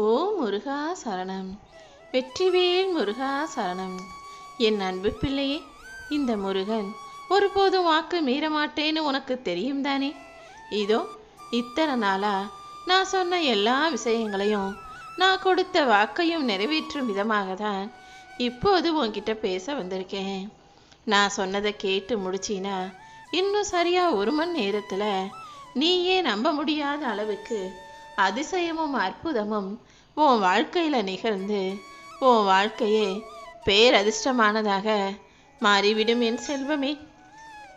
ஓ முருகா சரணம். வெற்றிவேல் முருகா சரணம். என் அன்பு பிள்ளையே இந்த முருகன் ஒருபோதும் வாக்கு மீற மாட்டேன்னு உனக்கு தெரியும் தானே? இதோ இத்தனை நாளா நான் சொன்ன எல்லா விஷயங்களையும் நான் கொடுத்த வாக்கையும் நிறைவேற்றும் விதமாக தான் இப்போது உன்கிட்ட பேச வந்திருக்கேன். நான் சொன்னதை கேட்டு முடிச்சினா இன்னும் சரியா ஒரு மணி நேரத்தில் நீயே நம்ப முடியாத அளவுக்கு அதிசயமும் அற்புதமும் உன் வாழ்க்கையில் நிகழ்ந்து உன் வாழ்க்கையே பேரதிர்ஷ்டமானதாக மாறிவிடும் என் செல்வமே.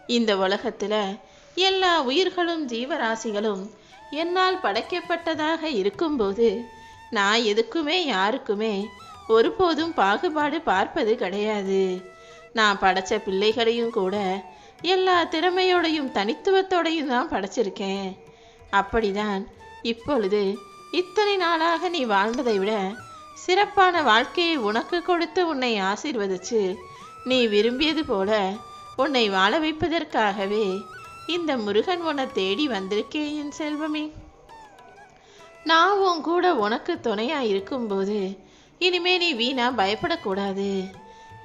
இந்த உலகத்தில் எல்லா உயிர்களும் ஜீவராசிகளும் என்னால் படைக்கப்பட்டதாக இருக்கும்போது நான் எதுக்குமே யாருக்குமே ஒருபோதும் பாகுபாடு பார்ப்பது கிடையாது. நான் படைச்ச பிள்ளைகளையும் கூட எல்லா திறமையோடையும் தனித்துவத்தோடையும் தான் படைச்சிருக்கேன். அப்படிதான் இப்பொழுது இத்தனை நாளாக நீ வாழ்ந்ததை விட சிறப்பான வாழ்க்கையை உனக்கு கொடுத்து உன்னை ஆசீர்வதிச்சு நீ விரும்பியது போல உன்னை வாழ வைப்பதற்காகவே இந்த முருகன் உன்னை தேடி வந்திருக்கேன் என் செல்வமே. நான் உன் கூட உனக்கு துணையா இருக்கும்போது இனிமே நீ வீணா பயப்படக்கூடாது.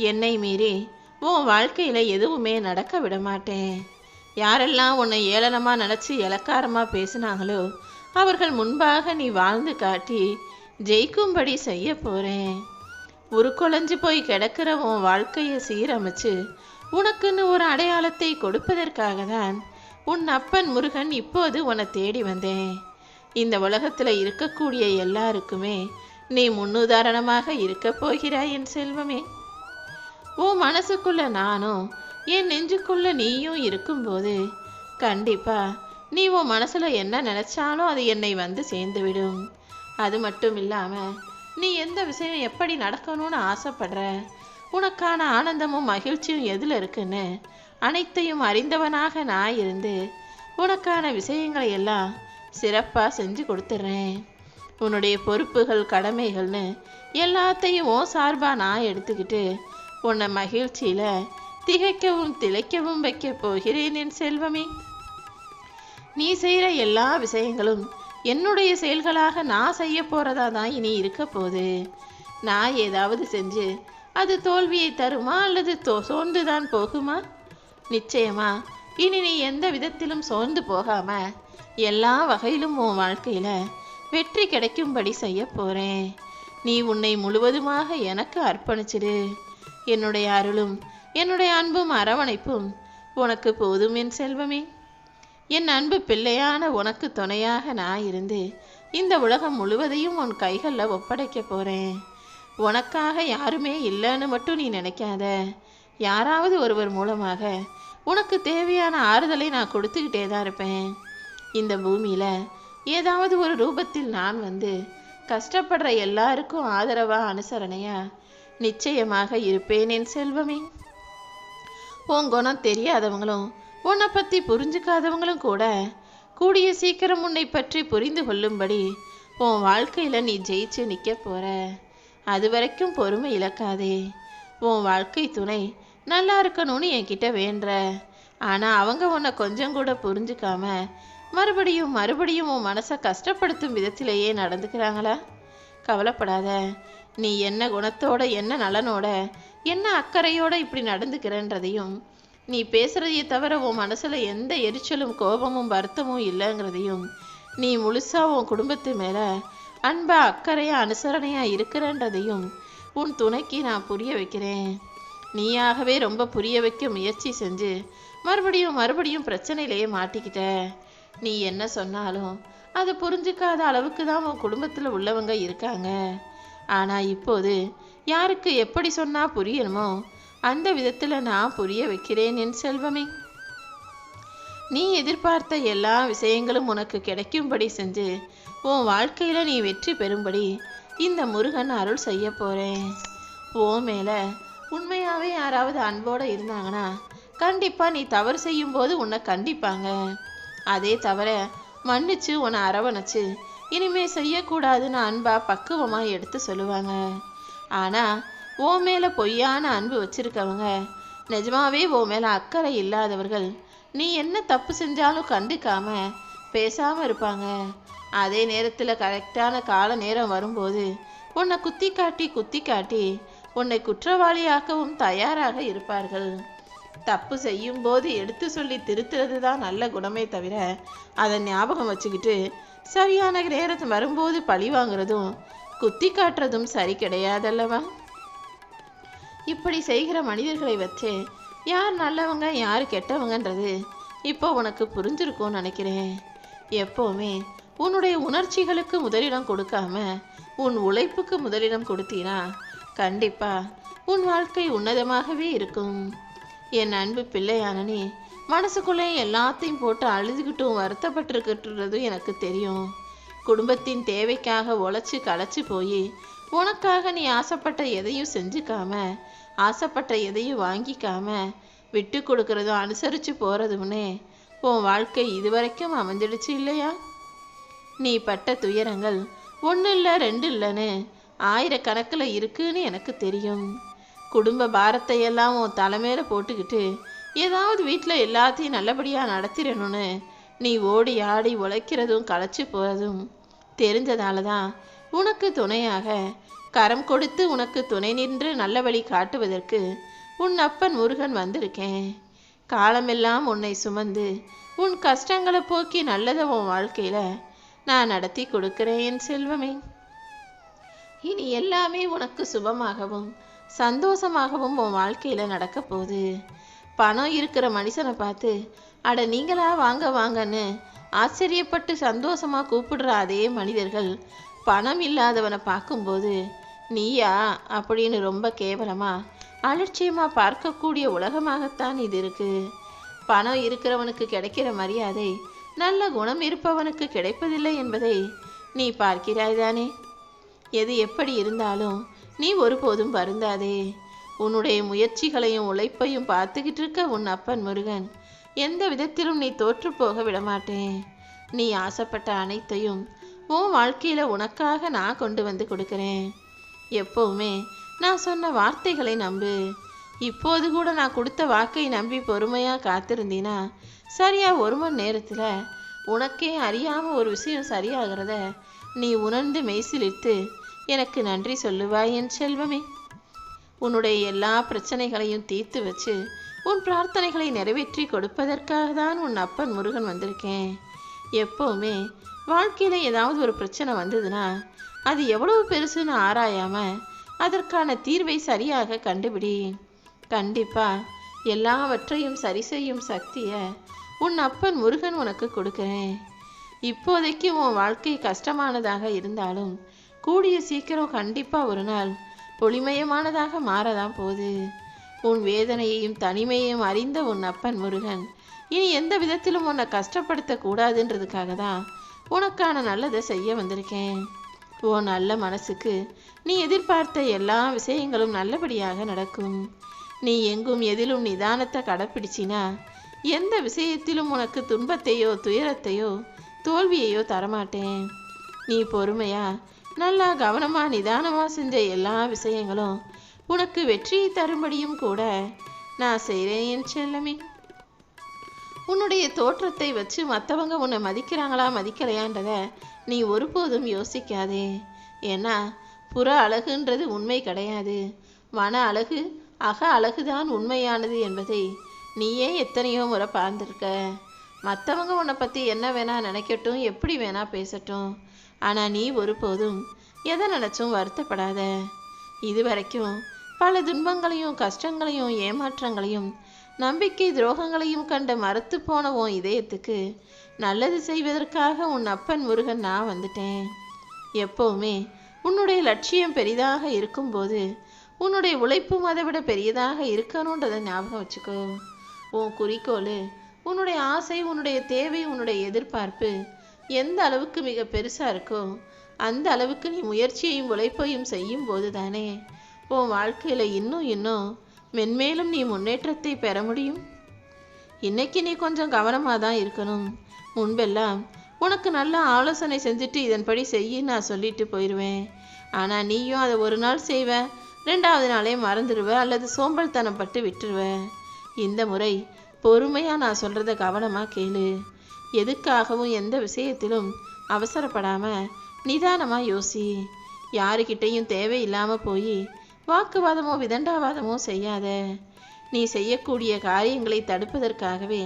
என்னை மீறி உன் வாழ்க்கையில எதுவுமே நடக்க விட மாட்டேன் யாரெல்லாம் உன்னை ஏளனமா நினைச்சு இலக்காரமா பேசினாங்களோ அவர்கள் முன்பாக நீ வாழ்ந்து காட்டி ஜெயிக்கும்படி செய்ய போறேன். உருக்குலைஞ்சு போய் கிடக்கிற உன் வாழ்க்கையை சீரமைச்சு உனக்குன்னு ஒரு அடையாளத்தை கொடுப்பதற்காக தான் உன் அப்பன் முருகன் இப்போது உன்னை தேடி வந்தேன். இந்த உலகத்தில் இருக்கக்கூடிய எல்லாருக்குமே நீ முன்னுதாரணமாக இருக்க போகிறாய் என் செல்வமே. உன் மனசுக்குள்ள நானும் என் நெஞ்சுக்குள்ள நீயும் இருக்கும்போது கண்டிப்பா நீ உன் மனசில் என்ன நினச்சாலும் அது என்னை வந்து சேர்ந்து விடும் அது மட்டும் இல்லாமல் நீ எந்த விஷயம் எப்படி நடக்கணும்னு ஆசைப்படுற? உனக்கான ஆனந்தமும் மகிழ்ச்சியும் எதில் இருக்குன்னு? அனைத்தையும் அறிந்தவனாக நான் இருந்து உனக்கான விஷயங்களை எல்லாம் சிறப்பாக செஞ்சு கொடுத்துட்றேன் உன்னுடைய பொறுப்புகள் கடமைகள்னு எல்லாத்தையும் ஓ சார்பாக நான் எடுத்துக்கிட்டு உன்னை மகிழ்ச்சியில் திகைக்கவும் திளைக்கவும் வைக்க போகிறேன் என் செல்வமே. நீ செய்கிற எல்லா விஷயங்களும் என்னுடைய செயல்களாக நான் செய்ய போகிறதா தான் இனி இருக்க போகுது. நான் ஏதாவது செஞ்சு அது தோல்வியை தருமா அல்லது தோ சோர்ந்து தான் போகுமா? நிச்சயமா இனி நீ எந்த விதத்திலும் சோர்ந்து போகாம எல்லா வகையிலும் உன் வாழ்க்கையில் வெற்றி கிடைக்கும்படி செய்ய போகிறேன் நீ உன்னை முழுவதுமாக எனக்கு அர்ப்பணிச்சிடு. என்னுடைய அருளும் என்னுடைய அன்பும் அரவணைப்பும் உனக்கு போதும் என் செல்வமே. என் அன்பு பிள்ளையான உனக்கு துணையாக நான் இருந்து இந்த உலகம் முழுவதையும் உன் கைகளில் ஒப்படைக்க போகிறேன் உனக்காக யாருமே இல்லைன்னு மட்டும் நீ நினைக்காத. யாராவது ஒருவர் மூலமாக உனக்கு தேவையான ஆறுதலை நான் கொடுத்துக்கிட்டே தான் இருப்பேன். இந்த பூமியில் ஏதாவது ஒரு ரூபத்தில் நான் வந்து கஷ்டப்படுற எல்லாருக்கும் ஆதரவாக அனுசரணையா நிச்சயமாக இருப்பேன் என் செல்வமே. உன் குணம் தெரியாதவங்களும் உன்னை பற்றி புரிஞ்சுக்காதவங்களும் கூட கூடிய சீக்கிரம் உன்னை பற்றி புரிந்து கொள்ளும்படி உன் வாழ்க்கையில் நீ ஜெயிச்சு நிற்க போற. அது வரைக்கும் பொறுமை இழக்காதே. உன் வாழ்க்கை துணை நல்லா இருக்கணும்னு என்கிட்ட வேண்டுற ஆனால் அவங்க உன்னை கொஞ்சம் கூட புரிஞ்சுக்காம மறுபடியும் மறுபடியும் உன் மனசை கஷ்டப்படுத்தும் விதத்திலேயே நடந்துக்கிறாங்களா? கவலைப்படாத. நீ என்ன குணத்தோட என்ன நலனோட என்ன அக்கறையோட இப்படி நடந்துக்கிறன்றதையும் நீ பேசுறதையே தவிர உன் மனசுல எந்த எரிச்சலும் கோபமும் வருத்தமும் இல்லைங்கிறதையும் நீ முழுசா உன் குடும்பத்து மேல அன்பா அக்கறையா அனுசரணையா இருக்கிறன்றதையும் உன் துணைக்கு நான் புரிய வைக்கிறேன். நீயாகவே ரொம்ப புரிய வைக்க முயற்சி செஞ்சு மறுபடியும் மறுபடியும் பிரச்சனையிலேயே மாட்டிக்கிட்ட. நீ என்ன சொன்னாலும் அதை புரிஞ்சுக்காத அளவுக்கு தான் உன் குடும்பத்தில் உள்ளவங்க இருக்காங்க. ஆனால் இப்போது யாருக்கு எப்படி சொன்னா புரியணுமோ அந்த விதத்தில் நான் புரிய வைக்கிறேன் என் செல்வமே. நீ எதிர்பார்த்த எல்லா விஷயங்களும் உனக்கு கிடைக்கும்படி செஞ்சு உன் வாழ்க்கையில் நீ வெற்றி பெறும்படி இந்த முருகன் அருள் செய்ய போகிறேன் ஓ மேலே உண்மையாகவே யாராவது அன்போடு இருந்தாங்கன்னா கண்டிப்பாக நீ தவறு செய்யும்போது உன்னை கண்டிப்பாங்க. அதே தவிர மன்னிச்சு உன்னை அரவணைச்சு இனிமே செய்யக்கூடாதுன்னு அன்பா பக்குவமா எடுத்து சொல்லுவாங்க. ஆனா ஓ மேலே பொய்யான அன்பு வச்சிருக்கவங்க. நிஜமாவே ஓ மேலே அக்கறை இல்லாதவர்கள். நீ என்ன தப்பு செஞ்சாலும் கண்டுக்காம பேசாமல் இருப்பாங்க. அதே நேரத்தில் கரெக்டான கால நேரம் வரும்போது உன்னை குத்தி காட்டி குத்தி காட்டி உன்னை குற்றவாளியாக்கவும் தயாராக இருப்பார்கள். தப்பு செய்யும் போது எடுத்து சொல்லி திருத்துறது தான் நல்ல குணமே தவிர அதை ஞாபகம் வச்சுக்கிட்டு சரியான நேரத்து வரும்போது பழி வாங்குறதும் குத்தி காட்டுறதும் சரி கிடையாதல்லவா? இப்படி செய்கிற மனிதர்களை வச்சு யார் நல்லவங்க யார் கெட்டவங்கன்றது இப்போ உனக்கு புரிஞ்சிருக்கும்னு நினைக்கிறேன். எப்போவுமே உன்னுடைய உணர்ச்சிகளுக்கு முதலிடம் கொடுக்காம உன் உழைப்புக்கு முதலிடம் கொடுத்தீனா கண்டிப்பா உன் வாழ்க்கை உன்னதமாகவே இருக்கும். என் அன்பு பிள்ளையானனி மனசுக்குள்ளே எல்லாத்தையும் போட்டு அழுதுகிட்டும் வருத்தப்பட்டிருக்கிறதும் எனக்கு தெரியும். குடும்பத்தின் தேவைக்காக உழைச்சி களைச்சி போய் உனக்காக நீ ஆசைப்பட்ட எதையும் செஞ்சுக்காம ஆசைப்பட்ட எதையும் வாங்கிக்காம விட்டு கொடுக்கறதும் அனுசரித்து போகிறதும்னே உன் வாழ்க்கை இதுவரைக்கும் அமைஞ்சிடுச்சு இல்லையா? நீ பட்ட துயரங்கள் ஒன்று இல்லை ரெண்டு இல்லைன்னு ஆயிரக்கணக்கில் இருக்குன்னு எனக்கு தெரியும். குடும்ப பாரத்தை எல்லாம் உன் தலைமையில போட்டுக்கிட்டு ஏதாவது வீட்டில் எல்லாத்தையும் நல்லபடியாக நடத்திடணும்னு நீ ஓடி ஆடி உழைக்கிறதும் களைச்சி போகிறதும் தெரிஞ்சதால தான் உனக்கு துணையாக கரம் கொடுத்து உனக்கு துணை நின்று நல்ல வழி காட்டுவதற்கு உன் அப்பன் முருகன் வந்திருக்கேன். காலமெல்லாம் உன்னை சுமந்து உன் கஷ்டங்களை போக்கி நல்லதை உன் வாழ்க்கையில் நான் நடத்தி கொடுக்கிறேன் செல்வமே. இனி எல்லாமே உனக்கு சுபமாகவும் சந்தோஷமாகவும் உன் வாழ்க்கையில் நடக்க போகுது. பணம் இருக்கிற மனுஷனை பார்த்து அட நீங்களா வாங்க வாங்கன்னு ஆச்சரியப்பட்டு சந்தோஷமா கூப்பிடுற அதே மனிதர்கள் பணம் இல்லாதவனை பார்க்கும்போது நீயா? அப்படின்னு ரொம்ப கேவலமா அலட்சியமா பார்க்கக்கூடிய உலகமாகத்தான் இது இருக்கு. பணம் இருக்கிறவனுக்கு கிடைக்கிற மரியாதை நல்ல குணம் இருப்பவனுக்கு கிடைப்பதில்லை என்பதை நீ பார்க்கிறாய்தானே எது எப்படி இருந்தாலும் நீ ஒருபோதும் வருந்தாதே. உன்னுடைய முயற்சிகளையும் உழைப்பையும் பார்த்துக்கிட்டு இருக்க உன் அப்பன் முருகன் எந்த விதத்திலும் நீ தோற்று போக விடமாட்டேன். நீ ஆசைப்பட்ட அனைத்தையும் உன் வாழ்க்கையில உனக்காக நான் கொண்டு வந்து கொடுக்குறேன். எப்பவுமே நான் சொன்ன வார்த்தைகளை நம்பு. இப்போது கூட நான் கொடுத்த வாக்கை நம்பி பொறுமையா காத்திருந்தீனா? சரியா ஒரு மணி நேரத்துல உனக்கே அறியாம ஒரு விஷயம் சரியாகிறத நீ உணர்ந்து மெய்சிலிட்டு எனக்கு நன்றி சொல்லுவாய் என் செல்வமே. உன்னுடைய எல்லா பிரச்சனைகளையும் தீர்த்து வச்சு உன் பிரார்த்தனைகளை நிறைவேற்றி கொடுப்பதற்காக தான் உன் அப்பன் முருகன் வந்திருக்கேன். எப்பவுமே வாழ்க்கையில் ஏதாவது ஒரு பிரச்சனை வந்ததுன்னா அது எவ்வளவு பெருசுன்னு ஆராயாமல் அதற்கான தீர்வை சரியாக கண்டுபிடி. கண்டிப்பாக எல்லாவற்றையும் சரி செய்யும் சக்தியை உன் அப்பன் முருகன் உனக்கு கொடுக்குறேன். இப்போதைக்கு உன் வாழ்க்கை கஷ்டமானதாக இருந்தாலும் கூடிய சீக்கிரம் கண்டிப்பாக ஒரு நாள் ஒளிமயமானதாக மாறதான் போகுது. உன் வேதனையையும் தனிமையையும் அறிந்த உன் அப்பன் முருகன் இனி எந்த விதத்திலும் உன்னை கஷ்டப்படுத்தக்கூடாதுன்றதுக்காக தான் உனக்கான நல்லதை செய்ய வந்திருக்கேன். உன் நல்ல மனசுக்கு நீ எதிர்பார்த்த எல்லா விஷயங்களும் நல்லபடியாக நடக்கும். நீ எங்கும் எதிலும் நிதானத்தை கடைப்பிடிச்சினா எந்த விஷயத்திலும் உனக்கு துன்பத்தையோ துயரத்தையோ தோல்வியையோ தரமாட்டேன். நீ பொறுமையா நல்லா கவனமா நிதானமா செஞ்ச எல்லா விஷயங்களும் உனக்கு வெற்றியை தரும்படியும் கூட நான் செய்கிறேன் என் செல்லமே. உன்னுடைய தோற்றத்தை வச்சு மற்றவங்க உன்னை மதிக்கிறாங்களா மதிக்கலையான்றத நீ ஒருபோதும் யோசிக்காதே. ஏன்னா புற அழகுன்றது உண்மை கிடையாது. மன அழகு அக அழகுதான் உண்மையானது என்பதை நீயே எத்தனையோ முறை பார்த்துருக்க மற்றவங்க உன்னை பற்றி என்ன வேணா நினைக்கட்டும் எப்படி வேணா பேசட்டும். ஆனால் நீ ஒருபோதும் எதை நினச்சும் வருத்தப்படாத. இது வரைக்கும் பல துன்பங்களையும் கஷ்டங்களையும் ஏமாற்றங்களையும் நம்பிக்கை துரோகங்களையும் கண்ட மறுத்து போன உன் இதயத்துக்கு நல்லது செய்வதற்காக உன் அப்பன் முருகன் நான் வந்துட்டேன். எப்பவுமே உன்னுடைய லட்சியம் பெரிதாக இருக்கும்போது உன்னுடைய உழைப்பும் அதை விட பெரியதாக இருக்கணுன்றதை ஞாபகம் வச்சுக்கோ. உன் குறிக்கோள் உன்னுடைய ஆசை உன்னுடைய தேவை உன்னுடைய எதிர்பார்ப்பு எந்த அளவுக்கு மிக பெருசாக இருக்கோ அந்த அளவுக்கு நீ முயற்சியையும் உழைப்பையும் செய்யும் போது தானே உன் வாழ்க்கையில் இன்னும் இன்னும் மென்மேலும் நீ முன்னேற்றத்தை பெற முடியும். இன்னைக்கு நீ கொஞ்சம் கவனமாக தான் இருக்கணும். முன்பெல்லாம் உனக்கு நல்ல ஆலோசனை செஞ்சுட்டு இதன்படி செய்ய நான் சொல்லிட்டு போயிடுவேன் ஆனால் நீயும் அதை ஒரு நாள் செய்வ ரெண்டாவது நாளே மறந்துடுவ அல்லது சோம்பல்தனப்பட்டு விட்டுருவ. இந்த முறை பொறுமையாக நான் சொல்கிறத கவனமாக கேளு. எதுக்காகவும் எந்த விஷயத்திலும் அவசரப்படாமல் நிதானமாக யோசி. யாருக்கிட்டேயும் தேவையில்லாமல் போய் வாக்குவாதமோ விதண்டாவாதமோ செய்யாத. நீ செய்யக்கூடிய காரியங்களை தடுப்பதற்காகவே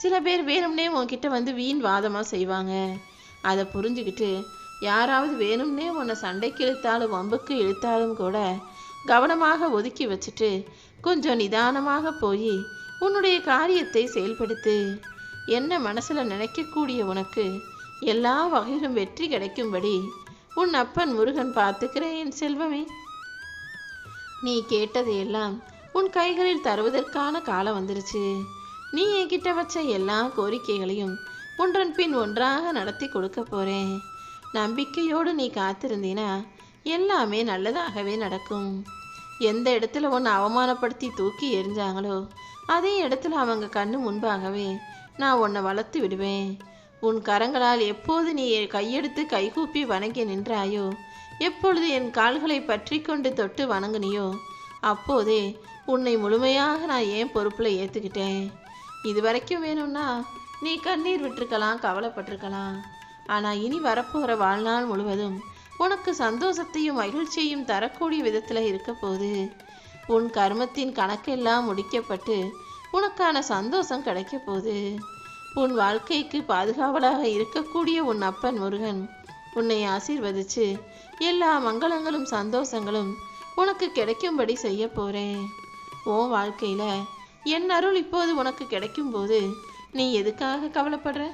சில பேர் வேணும்னே உன்கிட்ட வந்து வீண் வாதமா செய்வாங்க. அதை புரிஞ்சுக்கிட்டு யாராவது வேணும்னே உன்னை சண்டைக்கு இழுத்தாலும் வம்புக்கு இழுத்தாலும் கூட கவனமாக ஒதுக்கி வச்சுட்டு கொஞ்சம் நிதானமாக போய் உன்னுடைய காரியத்தை செயல்படுத்து. என்ன மனசுல நினைக்கக்கூடிய உனக்கு எல்லா வகையிலும் வெற்றி கிடைக்கும்படி உன் அப்பன் முருகன் பார்த்துக்கிறேன் என் செல்வமே. நீ கேட்டதையெல்லாம் உன் கைகளில் தருவதற்கான காலம் வந்துருச்சு. நீ என்கிட்ட வச்ச எல்லா கோரிக்கைகளையும் ஒன்றன் பின் ஒன்றாக நடத்தி கொடுக்க போறேன். நம்பிக்கையோடு நீ காத்திருந்தீனா எல்லாமே நல்லதாகவே நடக்கும். எந்த இடத்துல உன்னை அவமானப்படுத்தி தூக்கி எரிஞ்சாங்களோ அதே இடத்துல அவங்க கண்ணு முன்பாகவே நான் உன்னை வளர்த்து விடுவேன். உன் கரங்களால் எப்போது நீ கையெடுத்து கைகூப்பி வணங்கி நின்றாயோ எப்பொழுது என் கால்களை பற்றி கொண்டு தொட்டு வணங்குனியோ அப்போதே உன்னை முழுமையாக நான் ஏன் பொறுப்பில் ஏற்றுக்கிட்டேன் இது வரைக்கும் வேணும்னா நீ கண்ணீர் விட்டுருக்கலாம் கவலைப்பட்டிருக்கலாம். ஆனால் இனி வரப்போகிற வாழ்நாள் முழுவதும் உனக்கு சந்தோஷத்தையும் மகிழ்ச்சியையும் தரக்கூடிய விதத்தில் இருக்க போகுது. உன் கர்மத்தின் கணக்கெல்லாம் முடிக்கப்பட்டு உனக்கான சந்தோஷம் கிடைக்க போகுது. உன் வாழ்க்கைக்கு பாதுகாவலாக இருக்கக்கூடிய உன் அப்பன் முருகன் உன்னை ஆசீர்வதிச்சு எல்லா மங்களங்களும் சந்தோஷங்களும் உனக்கு கிடைக்கும்படி செய்ய போறேன். உன் வாழ்க்கையில என் அருள் இப்போது உனக்கு கிடைக்கும்போது நீ எதுக்காக கவலைப்படுற?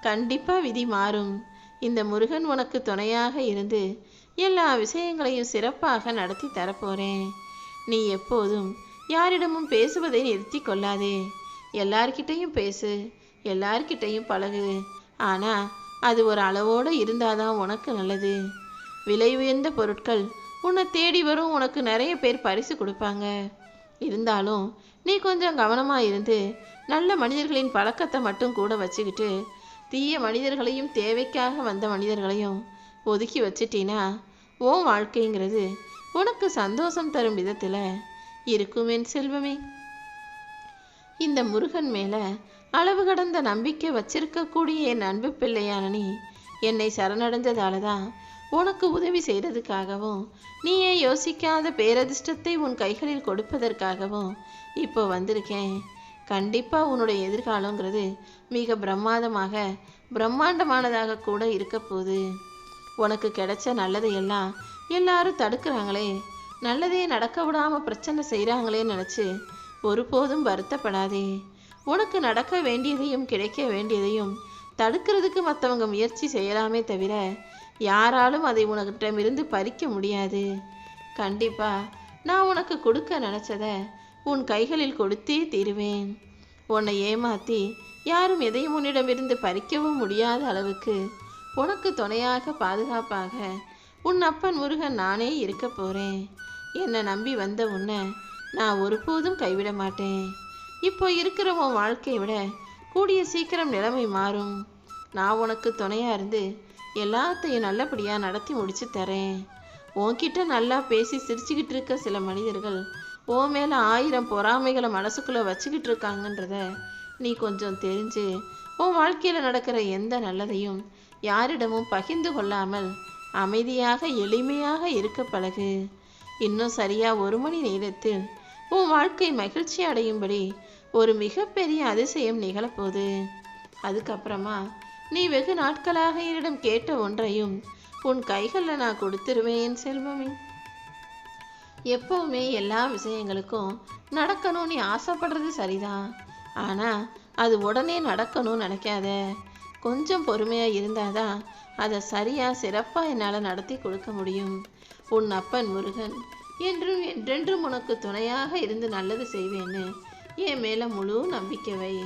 கண்டிப்பா விதி மாறும். இந்த முருகன் உனக்கு துணையாக இருந்து எல்லா விஷயங்களையும் சிறப்பாக நடத்தி தரப்போறேன் நீ எப்போதும் யாரிடமும் பேசுவதை நிறுத்தி கொள்ளாதே. எல்லார்கிட்டையும் பேசு எல்லார்கிட்டையும் பழகு. ஆனா அது ஒரு அளவோடு இருந்தாதான் உனக்கு நல்லது. விலை உயர்ந்த பொருட்கள் உன்னை தேடி வரும் உனக்கு நிறைய பேர் பரிசு கொடுப்பாங்க. இருந்தாலும் நீ கொஞ்சம் கவனமாக இருந்து நல்ல மனிதர்களின் பழக்கத்தை மட்டும் கூட வச்சுக்கிட்டு தீய மனிதர்களையும் தேவைக்காக வந்த மனிதர்களையும் ஒதுக்கி வச்சிட்டினா உன் வாழ்க்கைங்கிறது உனக்கு சந்தோஷம் தரும் விதத்தில் இருக்கும் என் செல்வமே. இந்த முருகன் மேலே அளவு கடந்த நம்பிக்கை வச்சிருக்கக்கூடிய என் அன்பு பிள்ளையான நீ என்னை சரணடைஞ்சதால தான் உனக்கு உதவி செய்ததுக்காகவும் நீயே யோசிக்காத பேரதிர்ஷ்டத்தை உன் கைகளில் கொடுப்பதற்காகவும் இப்போ வந்திருக்கேன். கண்டிப்பாக உன்னுடைய எதிர்காலங்கிறது மிக பிரம்மாதமாக பிரம்மாண்டமானதாக கூட இருக்க போகுது. உனக்கு கிடைச்ச நல்லதையெல்லாம் எல்லாரும் தடுக்கிறாங்களே. நல்லதே நடக்க விடாமல் பிரச்சனை செய்கிறாங்களேன்னு நினச்சி ஒருபோதும் வருத்தப்படாதே. உனக்கு நடக்க வேண்டியதையும் கிடைக்க வேண்டியதையும் தடுக்கிறதுக்கு மற்றவங்க முயற்சி செய்யலாமே தவிர யாராலும் அதை உனக்கிட்டமிருந்து பறிக்க முடியாது. கண்டிப்பா நான் உனக்கு கொடுக்க நினைச்சத உன் கைகளில் கொடுத்தே தீருவேன். உன்னை ஏமாத்தி யாரும் எதையும் உன்னிடமிருந்து பறிக்கவும் முடியாத அளவுக்கு உனக்கு துணையாக பாதுகாப்பாக உன் அப்பன் முருகன் நானே இருக்க போறேன். என்னை நம்பி வந்த உன்னை நான் ஒருபோதும் கைவிட மாட்டேன். இப்போ இருக்கிற உன் வாழ்க்கையை விட கூடிய சீக்கிரம் நிலைமை மாறும். நான் உனக்கு துணையா இருந்து எல்லாத்தையும் நல்லபடியாக நடத்தி முடிச்சு தரேன். உன்கிட்ட நல்லா பேசி சிரிச்சுக்கிட்டு இருக்க சில மனிதர்கள் உன் மேலே ஆயிரம் பொறாமைகளை மனசுக்குள்ளே வச்சுக்கிட்டு இருக்காங்கன்றத நீ கொஞ்சம் தெரிஞ்சு உன் வாழ்க்கையில் நடக்கிற எந்த நல்லதையும் யாரிடமும் பகிர்ந்து கொள்ளாமல் அமைதியாக எளிமையாக இருக்க பழகு. இன்னும் சரியாக ஒரு மணி நேரத்தில் உன் வாழ்க்கை மகிழ்ச்சி அடையும்படி ஒரு மிகப்பெரிய அதிசயம் நிகழப்போகுது. அதுக்கப்புறமா நீ வெகு நாட்களாக என்னிடம் கேட்ட ஒன்றையும் உன் கைகளில் நான் கொடுத்துருவேன் செல்வமே. எப்பவுமே எல்லா விஷயங்களுக்கும் நடக்கணும் நீ ஆசைப்படுறது சரிதான் ஆனால் அது உடனே நடக்கணும்னு நினைக்காத. கொஞ்சம் பொறுமையாக இருந்தால் தான் அதை சரியாக சிறப்பாக என்னால் நடத்தி கொடுக்க முடியும். உன் அப்பன் முருகன் என்றும் என்றென்றும் உனக்கு துணையாக இருந்து நல்லது செய்வேன்னு என் மேலே முழு நம்பிக்கை வை.